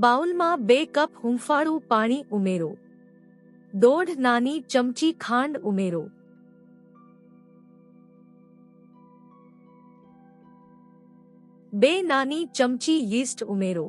bowl मा बे cup हुंफाड़ू पानी उमेरो दोढ नानी चमची खांड उमेरो बे नानी चमची यीस्ट उमेरो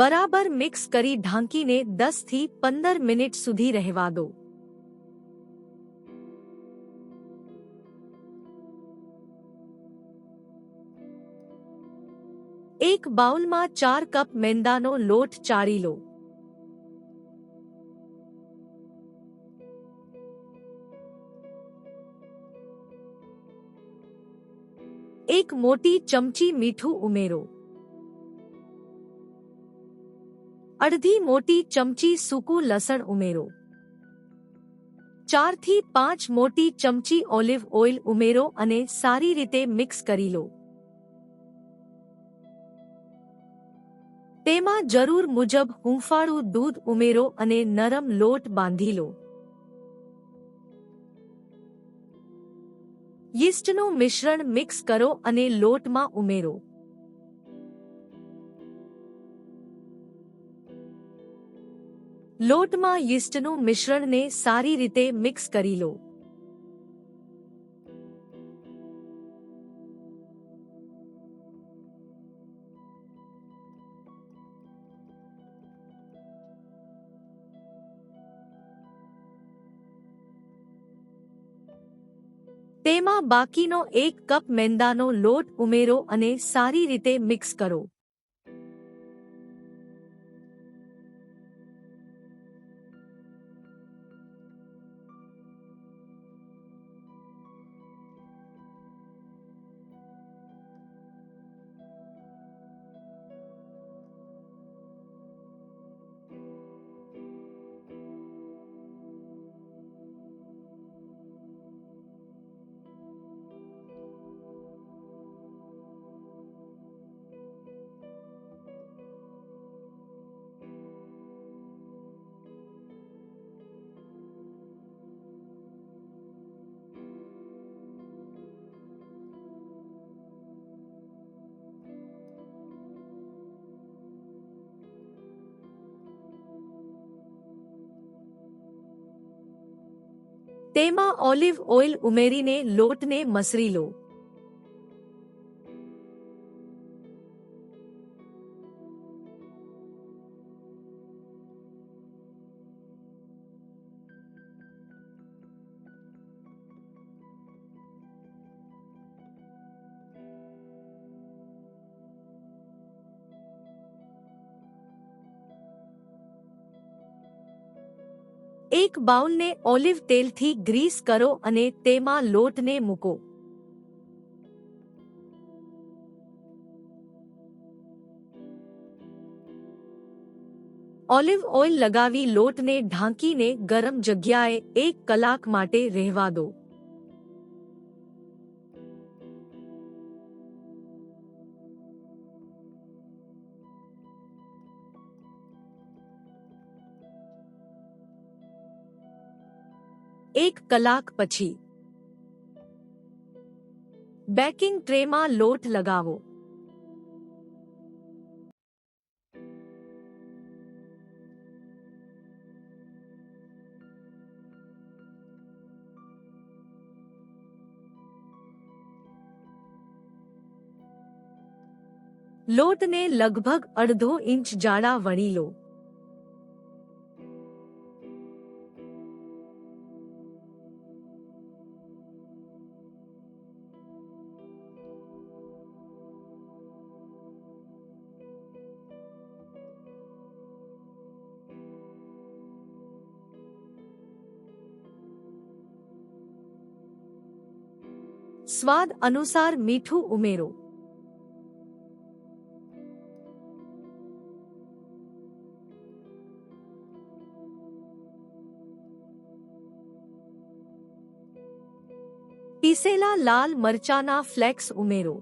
बराबर मिक्स करी ढंकी ने 10 થી 15 મિનિટ સુધી રહેવા દો એક બાઉલ માં 4 કપ મેંદાનો લોટ ચાળી લો એક મોટી ચમચી મીઠું ઉમેરો અડધી મોટી ચમચી સૂકું લસણ ઉમેરો ચારથી પાંચ મોટી ચમચી ઓલિવ ઓઇલ ઉમેરો અને સારી રીતે મિક્સ કરી લો તેમાં જરૂર મુજબ હુંફાળું દૂધ ઉમેરો અને નરમ લોટ બાંધી લો યીસ્ટનું મિશ્રણ મિક્સ કરો અને લોટમાં ઉમેરો લોટમાં યીસ્ટનું મિશ્રણને સારી રીતે મિક્સ કરી લો તેમાં બાકીનો એક કપ મેંદાનો લોટ ઉમેરો અને સારી રીતે મિક્સ કરો तेमा ऑलिव ऑयल उमेरी ने लोट ने मसरी लो એક બાઉલને ઓલિવ તેલથી ગ્રીસ કરો અને તેમાં લોટને મૂકો ઓલિવ ઓઇલ લગાવી લોટને ઢાંકીને ગરમ જગ્યાએ એક કલાક માટે રહેવા દો એક કલાક પછી બેકિંગ ટ્રેમાં લોટ લગાવો લોટને લગભગ અડધો ઇંચ જાડા વણી લો स्वाद अनुसार मीठू उमेरो पीसेला लाल मरचाना फ्लेक्स उमेरो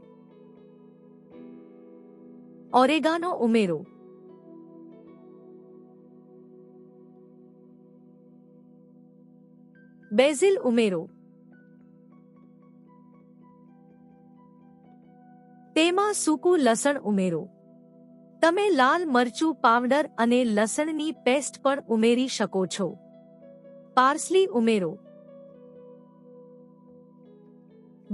ओरेगानो उमेरो बेजिल उमेरो તેમાં સૂકું લસણ ઉમેરો તમે લાલ મરચું પાવડર અને લસણની પેસ્ટ પણ ઉમેરી શકો છો પાર્સલી ઉમેરો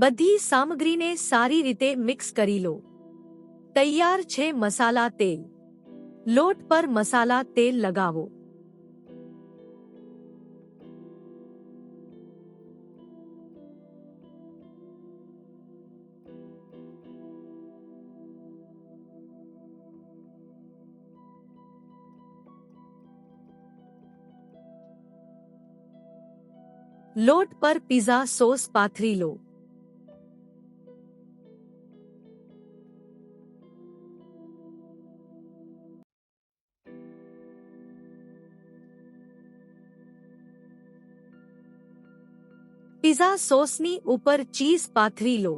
બધી સામગ્રીને સારી રીતે મિક્સ કરી લો તૈયાર છે મસાલા તેલ લોટ પર મસાલા તેલ લગાવો लोट पर पिज्जा सॉस पाथरी लो पिज्जा सॉस नी ऊपर चीज पाथरी लो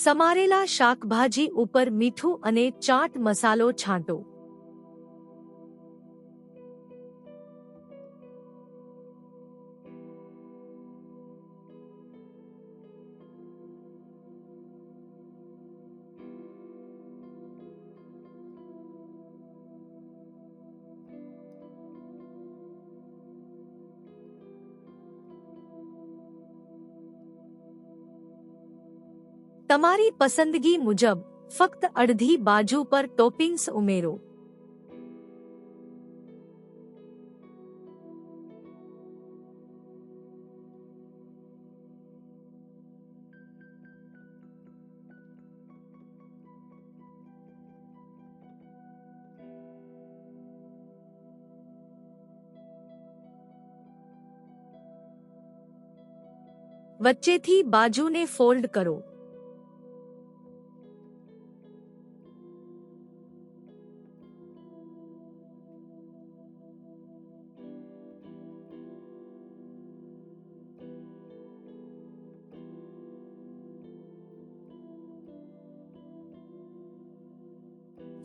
સમારેલા શાકભાજી ઉપર મીઠું અને ચાટ મસાલો છાંટો તમારી પસંદગી મુજબ ફક્ત અડધી બાજુ પર ટોપિંગ્સ ઉમેરો વચ્ચેથી બાજુને ફોલ્ડ કરો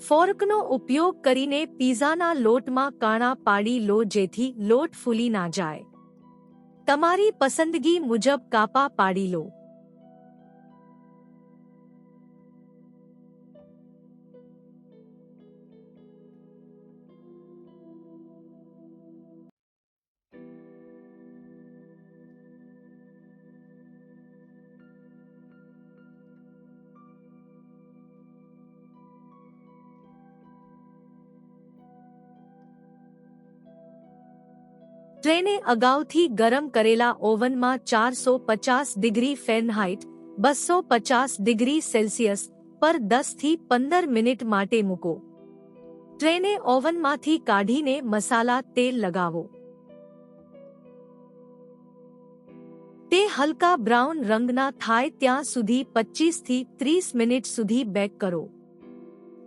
ફોર્કનો ઉપયોગ કરીને પીઝાના લોટમાં કાણા પાડી લો જેથી લોટ ફૂલી ના જાય તમારી પસંદગી મુજબ કાપા પાડી લો ટ્રેને અગાઉથી ગરમ કરેલા ઓવનમાં ચારસો પચાસ ડિગ્રી ફેરનહાઇટ બસો પચાસ ડિગ્રી સેલ્સિયસ પર દસથી પંદર મિનિટ માટે મૂકો ટ્રેને ઓવનમાંથી કાઢીને મસાલા તેલ લગાવો તે હલકા બ્રાઉન રંગના થાય ત્યાં સુધી પચીસથી ત્રીસ મિનિટ સુધી બેક કરો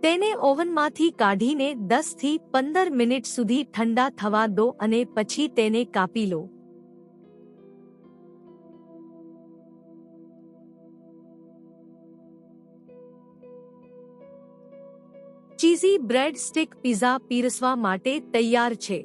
તેને ઓવનમાંથી કાઢીને દસથી પંદર મિનિટ સુધી ઠંડા થવા દો અને પછી તેને કાપી લો ચીઝી બ્રેડ સ્ટિક પીઝા પીરસવા માટે તૈયાર છે